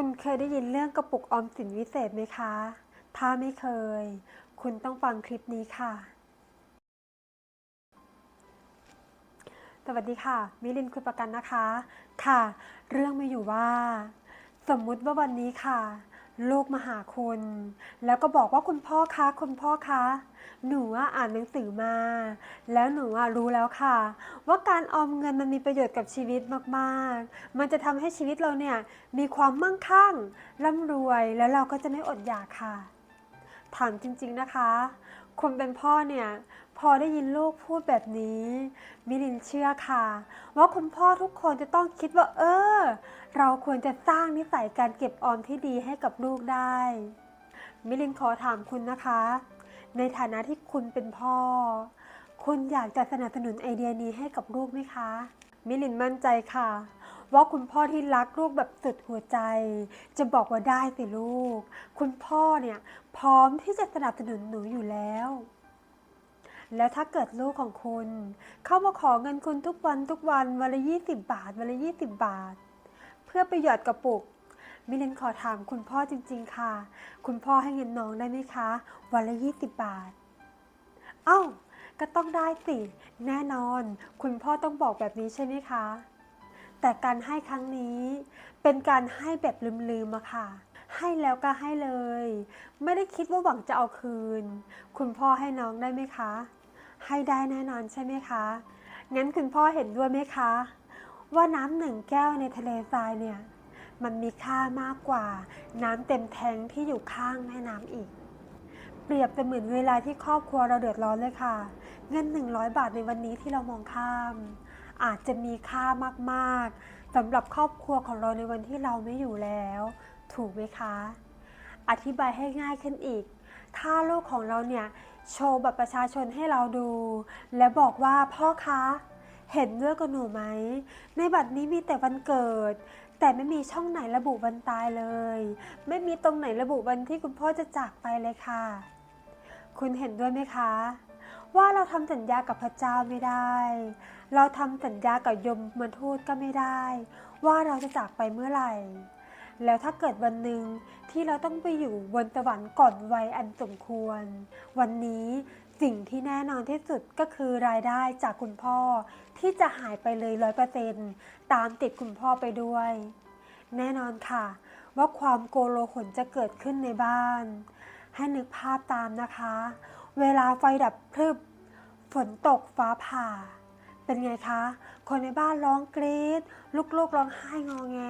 คุณเคยได้ยินเรื่องกระปุกออมสินวิเศษไหมคะ ถ้าไม่เคย คุณต้องฟังคลิปนี้ค่ะ สวัสดีค่ะ มิลินคุณประกันนะคะ ค่ะ เรื่องมาอยู่ว่า สมมุติว่าวันนี้ค่ะ ลูกมาหาคุณ แล้วก็บอกว่าคุณพ่อคะคุณพ่อคะ หนูอะอ่านหนังสือมา แล้วหนูอะรู้แล้วค่ะ ว่าการออมเงินมันมีประโยชน์กับชีวิตมากๆ มันจะทำให้ชีวิตเราเนี่ยมีความมั่งคั่งร่ำรวยแล้วเราก็จะไม่อดอยากค่ะ ถามจริงๆนะคะ คนเป็นพ่อเนี่ยพอได้ยินลูกพูดแบบนี้ มิลินเชื่อค่ะ ว่าคุณพ่อทุกคนจะต้องคิดว่า เออ เราควรจะสร้างนิสัยการเก็บออมที่ดีให้กับลูกได้ มิลินขอถามคุณนะคะ ในฐานะที่คุณเป็นพ่อ คุณอยากจะสนับสนุนไอเดียนี้ให้กับลูกไหมคะ มิลินมั่นใจค่ะว่าคุณพ่อที่รักลูกแบบสุดหัวใจ จะบอกว่าได้สิลูก คุณพ่อเนี่ยพร้อมที่จะสนับสนุนหนูอยู่แล้ว แล้วถ้าเกิดลูกของคุณ เข้ามาขอเงินคุณทุกวันทุกวันวันละยี่สิบบาทวันละยี่สิบบาท เพื่อไปหยอดกระปุก มิลินขอถามคุณพ่อจริง ๆ ค่ะ คุณพ่อให้เงินน้องได้ไหมคะ วันละยี่สิบบาท เอ้า ก็ต้องได้สิ แน่นอน คุณพ่อต้องบอกแบบนี้ใช่ไหมคะ แต่การให้ครั้งนี้ เป็นการให้แบบลืมๆอะค่ะ ให้แล้วก็ให้เลย ไม่ได้คิดว่าหวังจะเอาคืน คุณพ่อให้น้องได้ไหมคะ ให้ได้แน่นอนใช่ไหมคะ งั้นคุณพ่อเห็นด้วยไหมคะ ว่าน้ำหนึ่งแก้วในทะเลทรายเนี่ย มันมีค่ามากกว่าน้ำเต็มแทงที่อยู่ข้างแม่น้ำอีก เปรียบเสมือนเวลาที่ครอบครัวเราเดือดร้อนเลยค่ะ เงิน 100 บาทในวันนี้ที่เรามองข้าม อาจจะมีค่ามากๆสำหรับครอบครัวของเราในวันที่เราไม่อยู่แล้ว ถูกไหมคะ อธิบายให้ง่ายขึ้นอีก ถ้าลูกของเราเนี่ยโชว์บัตรประชาชนให้เราดู และบอกว่าพ่อคะ เห็นด้วยกับหนูไหม ในบัตรนี้มีแต่วันเกิด แต่ไม่มีช่องไหนระบุวันตายเลย ไม่มีตรงไหนระบุวันที่คุณพ่อจะจากไปเลยค่ะ คุณเห็นด้วยไหมคะ ว่าเราทำสัญญากับพระเจ้าไม่ได้ เราทำสัญญากับยมมาทูตก็ไม่ได้ ว่าเราจะจากไปเมื่อไหร่ แล้วถ้าเกิดวันหนึ่งที่เราต้องไปอยู่บนสวรรค์ก่อนวัยอันสมควร วันนี้ สิ่งที่แน่นอนที่สุดก็คือรายได้จากคุณพ่อที่จะหายไปเลยร้อยเปอร์เซ็นตามติดคุณพ่อไปด้วย แน่นอนค่ะ ว่าความโกโลหลจะเกิดขึ้นในบ้าน ให้นึกภาพตามนะคะ เวลาไฟดับพรึบ ฝนตกฟ้าผ่า เป็นไงคะ คนในบ้านร้องกรี๊ดลูกๆร้องไห้งอแง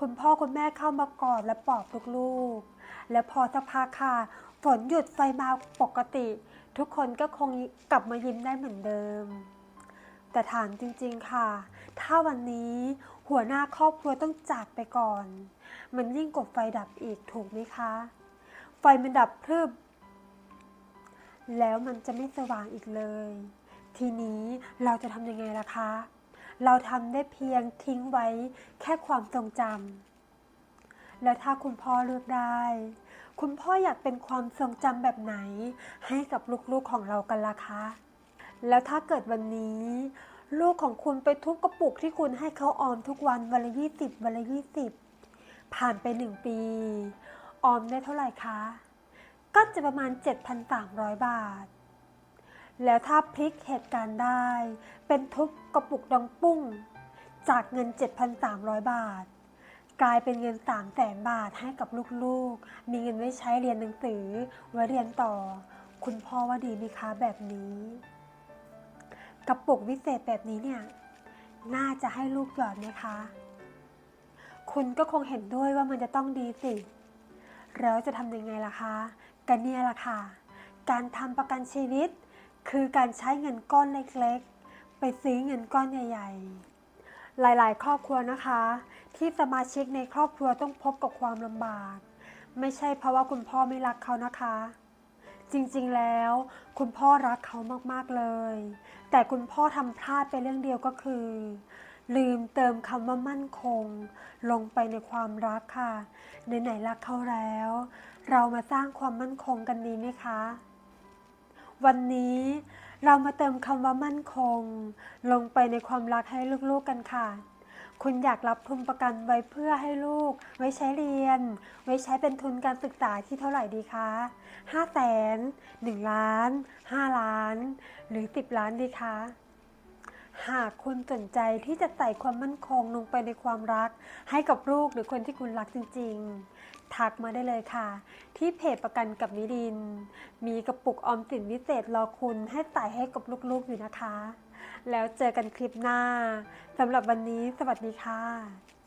คุณพ่อคุณแม่เข้ามากอดและปลอบลูกๆ และพอสักพักค่ะ ฝนหยุดไฟมาปกติ ทุกคนก็คงกลับมายิ้มได้เหมือนเดิม แต่ถามจริงๆค่ะ ถ้าวันนี้หัวหน้าครอบครัวต้องจากไปก่อน มันยิ่งกว่าไฟดับอีกถูกไหมคะ ไฟมันดับพรึบแล้วมันจะไม่สว่างอีกเลย ทีนี้เราจะทำยังไงล่ะคะ เราทำได้เพียงทิ้งไว้แค่ความทรงจำแล้วถ้าคุณพ่อเลือกได้ คุณพ่ออยากเป็นความทรงจำแบบไหน ให้กับลูกๆของเรากันล่ะคะ แล้วถ้าเกิดวันนี้ลูกของคุณไปทุบกระปุกที่คุณให้เขาออมทุกวันวันละยี่สิบวันละยี่สิบผ่านไปหนึ่งปี ออมได้เท่าไหร่คะ ก็จะประมาณ 7,300 บาท แล้วถ้าพลิกเหตุการณ์ได้ เป็นทุบกระปุกดังปุ้ง จากเงิน 7,300 บาท กลายเป็นเงิน3 0 0แสนบาทให้กับลูกๆ มีเงินไว้ใช้เรียนหนังสือ ไว้เรียนต่อ คุณพ่อว่าดีไหมคะแบบนี้ กระปุกวิเศษแบบนี้เนี่ย น่าจะให้ลูกหยอดไหมคะ คุณก็คงเห็นด้วยว่ามันจะต้องดีสิ แล้วจะทำยังไงล่ะคะกันเนี่ยล่ะค่ะ การทำประกันชีวิต คือการใช้เงินก้อนเล็กๆ ไปซื้อเงินก้อนใหญ่ ๆ หลายๆ ครอบครัวนะคะ ที่สมาชิกในครอบครัวต้องพบกับความลำบาก ไม่ใช่เพราะว่าคุณพ่อไม่รักเขานะคะ จริงๆแล้วคุณพ่อรักเขามากๆเลย แต่คุณพ่อทำพลาดไปเรื่องเดียวก็คือ ลืมเติมคำว่ามั่นคง ลงไปในความรักค่ะไหนๆรักเขาแล้ว เรามาสร้างความมั่นคงกันดีไหมคะ วันนี้เรามาเติมคำว่ามั่นคง ลงไปในความรักให้ลูกๆกันค่ะ คุณอยากรับทุนประกันไว้เพื่อให้ลูก ไว้ใช้เรียน ไว้ใช้เป็นทุนการศึกษาที่เท่าไหร่ดีคะห้าแสนหนึ่งล้านห้าล้าน หรือสิบล้านดีคะหากคุณสนใจที่จะใส่ความมั่นคงลงไปในความรัก ให้กับลูกหรือคนที่คุณรักจริง ทักมาได้เลยค่ะ ที่เพจประกันกับมิดิน มีกระปุกออมสินวิเศษรอคุณให้ใส่ให้กับลูกๆอยู่นะคะ แล้วเจอกันคลิปหน้าสำหรับวันนี้สวัสดีค่ะ